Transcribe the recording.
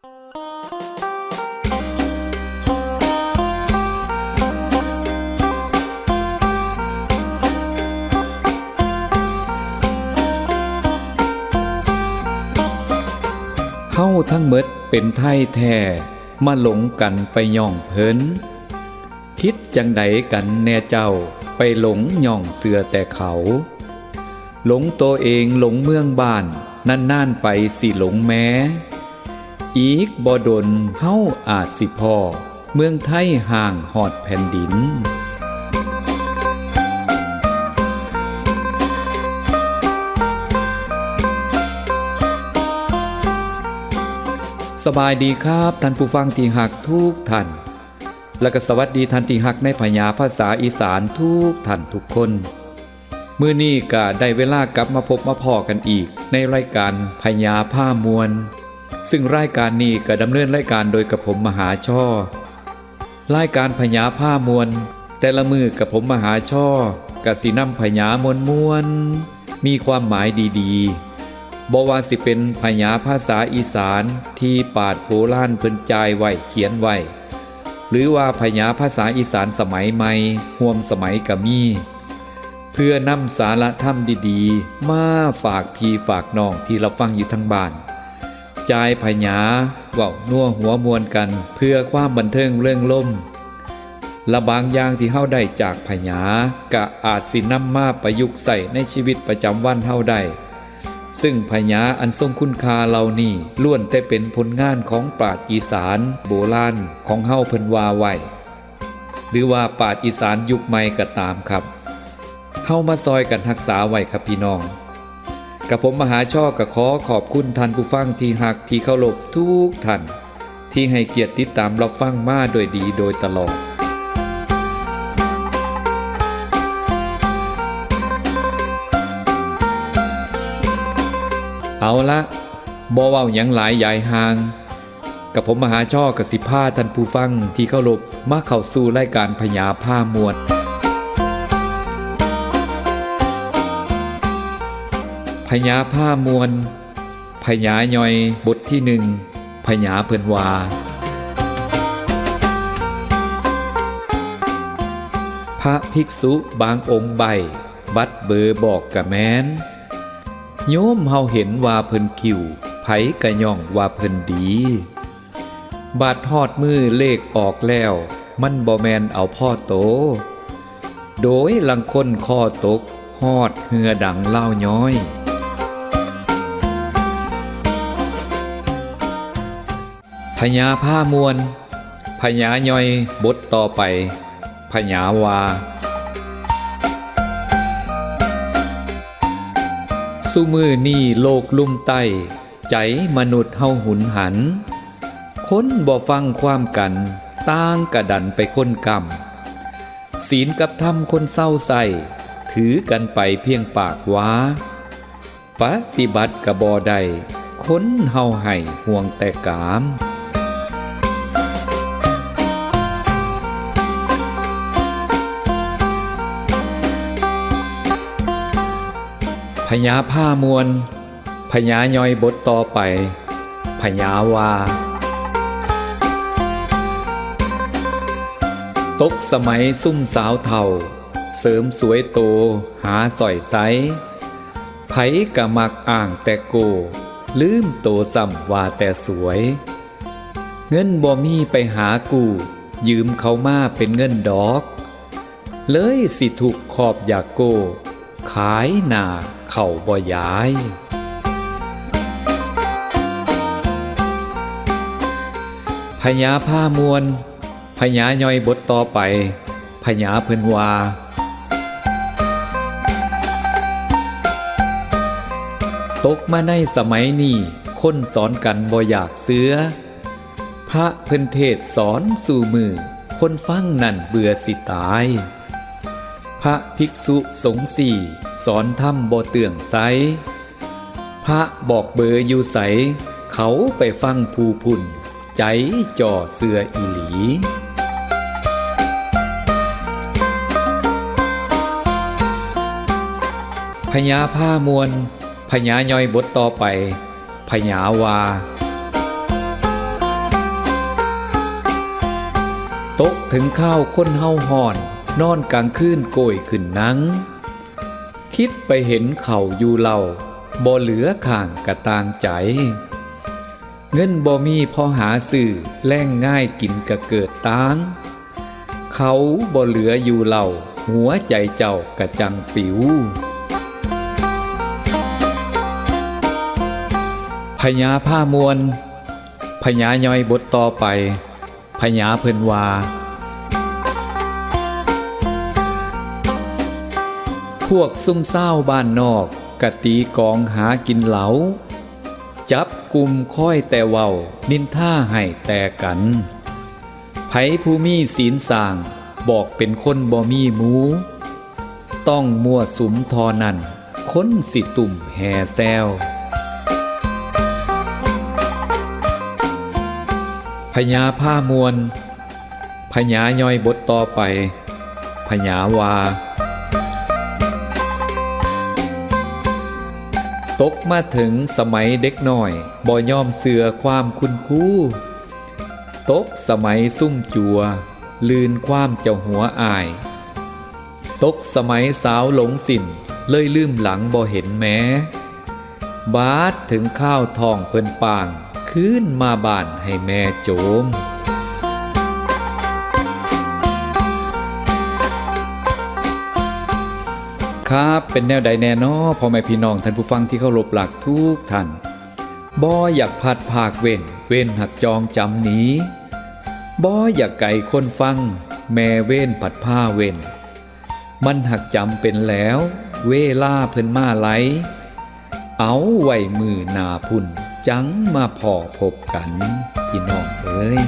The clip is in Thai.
เฮาทั้งหมดเป็นไทยแท้มาหลงกันไปย่องเพินคิดจังใดกันแน่เจ้าไปหลงย่องเสือแต่เขา หลงตัวเองหลงเมืองบ้านนั่นๆไปสิหลงแม้ อีกบ่ดนเฮาอาจสิพ่อเมืองไทยห่างหอดแผ่นดินสบายดีครับท่านผู้ฟังที่หักทุกท่าน และก็สวัสดีท่านที่หักในพญาภาษาอีสานทุกท่านทุกคน มื้อนี้ก็ได้เวลากลับมาพบมาพอกันอีกในรายการพญาผ้ามวล ซึ่งรายการนี้ก็ดำเนินรายการโดยกับผมมหาช่อรายการพญาผ้ามวลแต่ละมือกับผมมหาช่อกสินำพญามวลมวลมีความหมายดีๆบว่าสิเป็นพญาภาษาอีสานที่ปาดโบราณเพิ่นจายไว้เขียนไว้หรือว่าพญาภาษาอีสานสมัยใหม่ห่วมสมัยกะมีเพื่อนำสาระธรรมดีๆ มาฝากพี่ฝากน้องที่เราฟังอยู่ทั้งบ้าน จายพญาเว่านัวหัวมวลกัน เพื่อความบันเทิงเรื่องล่มและบางอย่างที่เฮาได้จากพญากะอาจสินำมาประยุกต์ใส่ในชีวิตประจำวันเฮาได้ ซึ่งพญาอันทรงคุณค่าเหล่านี้ล้วนแต่เป็นผลงานของปราชญ์อีสานโบราณของเฮาเพิ่นว่าไว้หรือว่าปราชญ์อีสานยุคใหม่ก็ตามครับเฮามาซอยกันรักษาไว้ครับพี่น้อง กับผมมหาช่อก็ขอขอบคุณท่านผู้ฟังที่หักที่เคารพทุกท่านที่ให้เกียรติติดตามรับฟังมาโดยดีโดยตลอดเอาละบ่เว้าหยังหลายใหญ่ห่าง กับผมมหาช่อกับสิผ้าท่านผู้ฟังที่เคารพมาเข้าสู่รายการพญาผ้ามวล พญาผ้ามวลพญาย่อยบทที่หนึ่งพญาเพิ่นวาพระภิกษุบางองค์ใบ บัดเบอร์บอกกะแมน โยมเฮาเห็นว่าเพิ่นคิวไผกะย่องว่าเพิ่นดี บาดทอดมือเลขออกแล้ว มันบ่แมนเอาพ่อโต โดยลังคนข้อตก ฮอดเหือดังเล่าย้อย พญาผ้ามวลพญาย่อยบทต่อไปพญาวา สุมือนี่โลกลุ่มไต้ใจมนุษย์เฮาหุนหัน คนบ่ฟังความกันต่างกระดันไปคนกรรม ศีลกับธรรมคนเศร้าใส่ถือกันไปเพียงปากว้า ปฏิบัติกระบ่ได้คนเฮาให้ห่วงแต่กาม พญาผ้ามวลพญาย่อยบทต่อไปพญาวา ตกสมัยซุ่มสาวเท่า เสริมสวยโตหาสอยไซไผกะมักอ่างแต่โก ลืมโตซ้ำว่าแต่สวย เงินบ่มีไปหากู ยืมเขามาเป็นเงินดอก เลยสิถูกขอบอยากโก ขายหนา เข่าบ่ย้ายพญาผ้ามวลพญาย่อยบทต่อไปพญาเพิ่นวาตกมาในสมัยนี้คนสอนกันบ่อยากเสือ พระเพิ่นเทศสอนสู่มือ คนฟังนั่นเบื่อสิตาย พระภิกษุสงฆ์สี่สอนธรรมบ่เตื่องไสพระบอกเบออยู่ใส เขาไปฟังภูพุนใจจ่อเสืออีหลีพญาผ้ามวลพญาย่อยบทต่อไปพญาวาตกถึงข้าวคนเฮาหอน นอนกลางคืนโกยขึ้นนัง คิดไปเห็นเข่าอยู่เหล่าบ่เหลือข้างกระตางใจ เงินบ่มีพอหาสื่อแล่งง่ายกินกะเกิดตางเขาบ่เหลืออยู่เหล่าหัวใจเจ้ากระจังปิวพญาผ้ามวลพญาย่อยบทต่อไปพญาเพิ่นว่า พวกซุ่มเศร้าบ้านนอกกะตีกองหากินเหลา จับกลุ่มค่อยแต่เว้านินท่าให้แต่กันไผผู้มีศีลสางบอกเป็นคนบ่มีหมู ต้องมั่วสุมทอนันค้นสิตุ่มแห่แซวพญาผ้ามวลพญาย่อยบทต่อไปพญาวา ตกมาถึงสมัยเด็กหน่อยบ่ยอมเสือความคุณคู่ตกสมัยซุ่มจัว ลืนความเจ้าหัวอาย ตกสมัยสาวหลงสินเลยลืมหลังบ่เห็นแม้ บาดถึงข้าวทองเปินปาง คืนมาบ้านให้แม่โจม ครับ เป็นแนวใดแน่นอพ่อแม่พี่น้องท่านผู้ฟังที่เคารพหลักทุกท่านบ่อยากพัดภาคเว้น เว้นหักจองจำหนีบ่อยากไก่คนฟัง แม่เว้นผัดผ้าเว้น มันหักจำเป็นแล้ว เวลาเพิ่นมาไหล เอาไว้มือนาพุ่น จังมาพอพบกัน พี่น้องเอ้ย